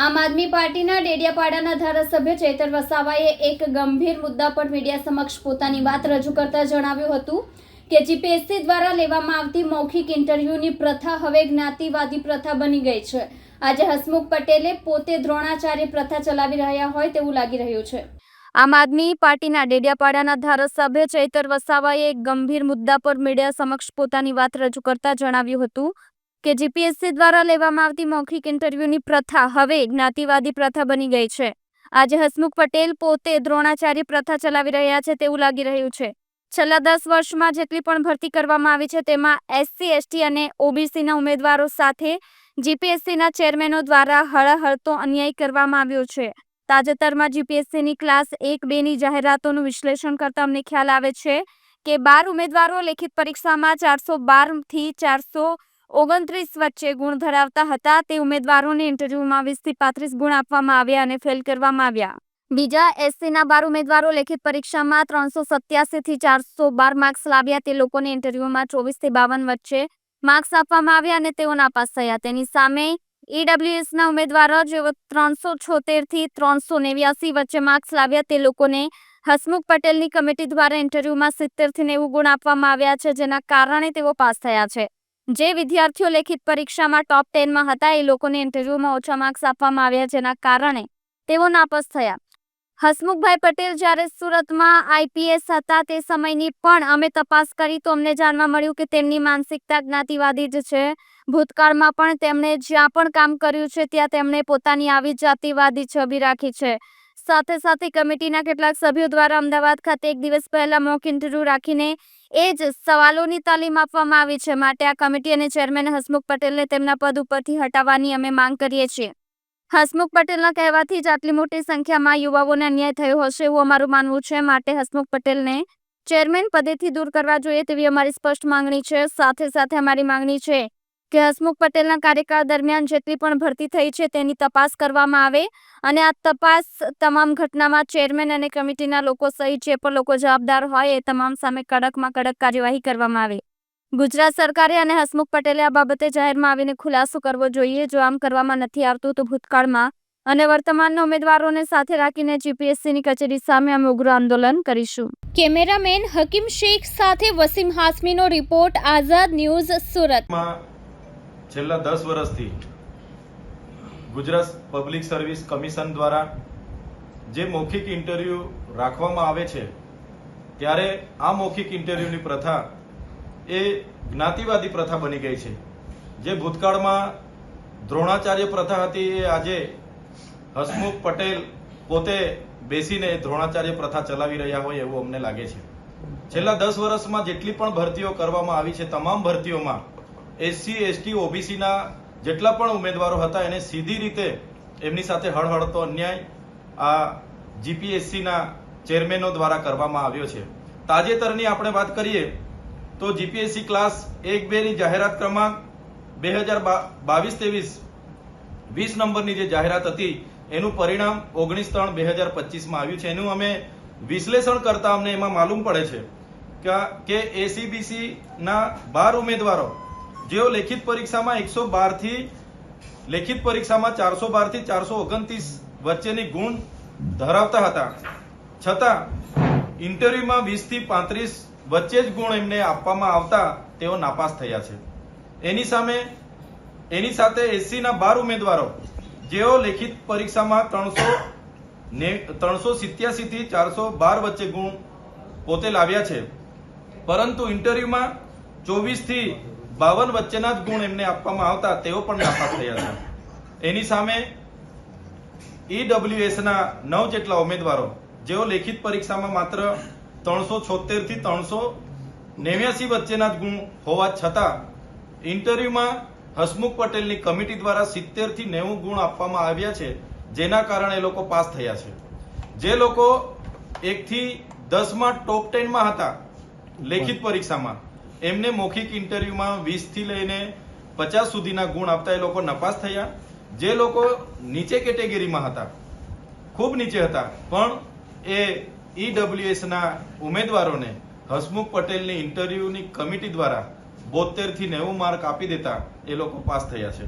આમ આદમી પાર્ટીના ડેડિયાપાડાના ધારાસભ્ય ચેતર વસાવાએ એક ગંભીર મુદ્દા પર મીડિયા સમક્ષ પોતાની વાત રજૂ કરતા જણાવ્યું હતું કે જીપીએસસી દ્વારા લેવામાં આવતી મૌખિક ઇન્ટરવ્યૂની પ્રથા હવે જ્ઞાતિવાદી પ્રથા બની ગઈ છે. આજે હસમુખ પટેલે પોતે દ્રોણાચાર્ય પ્રથા ચલાવી રહ્યા હોય તેવું લાગી રહ્યું છે. આમ આદમી પાર્ટીના ડેડિયાપાડાના ધારાસભ્ય ચૈતર વસાવાએ એક ગંભીર મુદ્દા પર મીડિયા સમક્ષ પોતાની વાત રજૂ કરતા જણાવ્યું હતું કે જીપીએસસી દ્વારા લેવામાં આવતી મૌખિક ઇન્ટરવ્યૂની પ્રથા હવે જ્ઞાતિવાદી પ્રથા બની ગઈ છે. આજે હસમુખ પટેલ પોતે દ્રોણાચાર્ય પ્રથા ચલાવી રહ્યા છે તેવું લાગી રહ્યું છે. છેલ્લા દસ વર્ષમાં જેટલી પણ ભરતી કરવામાં આવી છે તેમાં એસસી, એસટી અને ઓબીસીના ઉમેદવારો સાથે જીપીએસસીના ચેરમેનો દ્વારા હળહળતો અન્યાય કરવામાં આવ્યો છે. તાજેતરમાં જીપીએસસીની ક્લાસ એક બેની જાહેરાતોનું વિશ્લેષણ કરતા અમને ખ્યાલ આવે છે કે બાર ઉમેદવારો લેખિત પરીક્ષામાં ચારસો બારથી ચારસો ઓગણત્રીસ વચ્ચે ગુણ ધરાવતા હતા. તે ઉમેદવારોને ઇન્ટરવ્યુમાં વીસથી પાંત્રીસ ગુણ આપવામાં આવ્યા અને ફેલ કરવામાં આવ્યા. બીજા એસસીના બાર ઉમેદવારો લેખિત પરીક્ષામાં ત્રણસો સત્યાસીથી ચારસો બાર માર્ક્સ લાવ્યા. તે લોકોને ઇન્ટરવ્યુમાં ચોવીસથી બાવન વચ્ચે માર્ક્સ આપવામાં આવ્યા અને તેઓ નાપાસ થયા. તેની સામે ઈડબ્લ્યુએસના ઉમેદવારો જેઓ ત્રણસો છોતેરથી ત્રણસો નેવ્યાસી વચ્ચે માર્ક્સ લાવ્યા. તે લોકોને હસમુખ પટેલની કમિટી દ્વારા ઇન્ટરવ્યુમાં સિત્તેરથી નેવું ગુણ આપવામાં આવ્યા છે, જેના કારણે તેઓ પાસ થયા છે. જે વિદ્યાર્થીઓ લેખિત પરીક્ષામાં ટોપ ટેનમાં હતા, એ લોકોને ઇન્ટરવ્યૂમાં ઓછા માર્ક્સ આપવામાં આવ્યા જેના કારણે તેઓ નાપાસ થયા. હસમુખભાઈ પટેલ જ્યારે સુરતમાં આઈપીએસ હતા તે સમયની પણ અમે તપાસ કરી તો અમને જાણવા મળ્યું કે તેમની માનસિકતા જ્ઞાતિવાદી જ છે. ભૂતકાળમાં પણ તેમણે જ્યાં પણ કામ કર્યું છે, ત્યાં તેમણે પોતાની આવી જાતિવાદી છબી રાખી છે. સાથે સાથે કમિટીના કેટલાક સભ્યો દ્વારા અમદાવાદ ખાતે એક દિવસ પહેલા મોક ઇન્ટરવ્યૂ રાખીને એ જ સવાલોની તાલીમ આપવામાં આવી છે. માટે આ કમિટી અને ચેરમેન હસમુખ પટેલને તેમના પદ ઉપરથી હટાવવાની અમે માંગ કરીએ છીએ. હસમુખ પટેલના કહેવાથી જ આટલી મોટી સંખ્યામાં યુવાઓને અન્યાય થયો હશે એવું અમારું માનવું છે. માટે હસમુખ પટેલને ચેરમેન પદેથી દૂર કરવા જોઈએ તેવી અમારી સ્પષ્ટ માંગણી છે. સાથે સાથે અમારી માંગણી છે કે હસમુખ પટેલના કાર્યકાળ દરમિયાન જેટલી પણ ભરતી થઈ છે તેની તપાસ કરવામાં આવે અને આ તપાસ તમામ ઘટનામાં ચેરમેન અને કમિટીના લોકો સહિત જે પણ લોકો જવાબદાર હોય એ તમામ સામે કડકમાં કડક કાર્યવાહી કરવામાં આવે. ગુજરાત સરકારે અને હસમુખ પટેલે આ બાબતે જાહેરમાં આવીને ખુલાસો કરવો જોઈએ. જો આમ કરવામાં નથી આવતું તો ભૂતકાળમાં અને વર્તમાનના ઉમેદવારોને સાથે રાખીને જીપીએસસીની કચેરી સામે અમે ઉગ્ર આંદોલન કરીશું. કેમેરામેન હકીમ શેખ સાથે વસીમ હાસમીનો રિપોર્ટ, આઝાદ ન્યૂઝ સુરત. છેલ્લા દસ વર્ષથી ગુજરાત પબ્લિક સર્વિસ કમિશન દ્વારા જે મૌખિક ઇન્ટરવ્યૂ રાખવામાં આવે છે, ત્યારે આ મૌખિક ઇન્ટરવ્યૂની પ્રથા એ જ્ઞાતિવાદી પ્રથા બની ગઈ છે. જે ભૂતકાળમાં દ્રોણાચાર્ય પ્રથા હતી, એ આજે હસમુખ પટેલ પોતે બેસીને દ્રોણાચાર્ય પ્રથા ચલાવી રહ્યા હોય એવું અમને લાગે છે. છેલ્લા દસ વર્ષમાં જેટલી પણ ભરતીઓ કરવામાં આવી છે, તમામ ભરતીઓમાં એસસી, એસટી, ઓબીસીના જેટલા પણ ઉમેદવારો હતા, એને સીધી રીતે એમની સાથે હળહળતો અન્યાય. આ જીપીએસસીના ચેરમેનો દ્વારા કરવામાં આવ્યો છે. તાજેતરની આપણે વાત કરીએ તો જીપીએસસી ક્લાસ એક બેની જાહેરાત ક્રમાંક બે હજાર બાવીસ, ત્રેવીસ, વીસ નંબરની જે જાહેરાત હતી, એનું પરિણામ ઓગણીસ ત્રણ બે હજાર પચીસમાં આવ્યું છે. એનું અમે વિશ્લેષણ કરતા અમને એમાં માલુમ પડે છે કે- કે એસીબીસી બાર ઉમેદવારો જેઓ લેખિત પરીક્ષામાં એકસો બારથી લેખિત પરીક્ષામાં ચારસો બારથી ચારસો ઓગણત્રીસ વચ્ચેની ગુણ ધરાવતા હતા. છતાં, ઇન્ટરવ્યુમાં વીસથી પાંત્રીસ વચ્ચે જ ગુણ એમને આપવામાં આવતા તેઓ નાપાસ થયા છે. એની સામે, એની સાથે એસસી ના બાર ઉમેદવારો, જેઓ લેખિત પરીક્ષામાં ત્રણસો ને, ત્રણસો સિત્યાસી થી ચારસો બાર વચ્ચે ગુણ પોતે લાવ્યા છે. પરંતુ ઇન્ટરવ્યુમાં ચોવીસથી બાવન વચ્ચેના જ ગુણ એમને આપવામાં આવતા, તેઓ પણ નાપાસ થયા છે. એની સામે ઈડબ્લ્યુએસના નવ જેટલા ઉમેદવારો, જેઓ લેખિત પરીક્ષામાં માત્ર ત્રણસો છોતેરથી ત્રણસો નેવ્યાસી વચ્ચેના જ ગુણ હોવા છતાં, ઇન્ટરવ્યુમાં હસમુખ પટેલની કમિટી દ્વારા સિત્તેરથી નેવું ગુણ આપવામાં આવ્યા છે, જેના કારણે એ લોકો પાસ થયા છે. જે લોકો એક થી દસમાં ટોપ ટેનમાં હતા, લેખિત પરીક્ષામાં એમને મૌખિક ઇન્ટરવ્યુમાં વીસથી લઈને પચાસ સુધીના ગુણ આપતા એ લોકો નપાસ થયા. જે લોકો નીચે કેટેગરીમાં હતા, ખૂબ નીચે હતા, પણ એ ઈડબ્લ્યુએસના ઉમેદવારોને હસમુખ પટેલની ઇન્ટરવ્યુની કમિટી દ્વારા બોતેરથી નેવું માર્ક આપી દેતા એ લોકો પાસ થયા છે.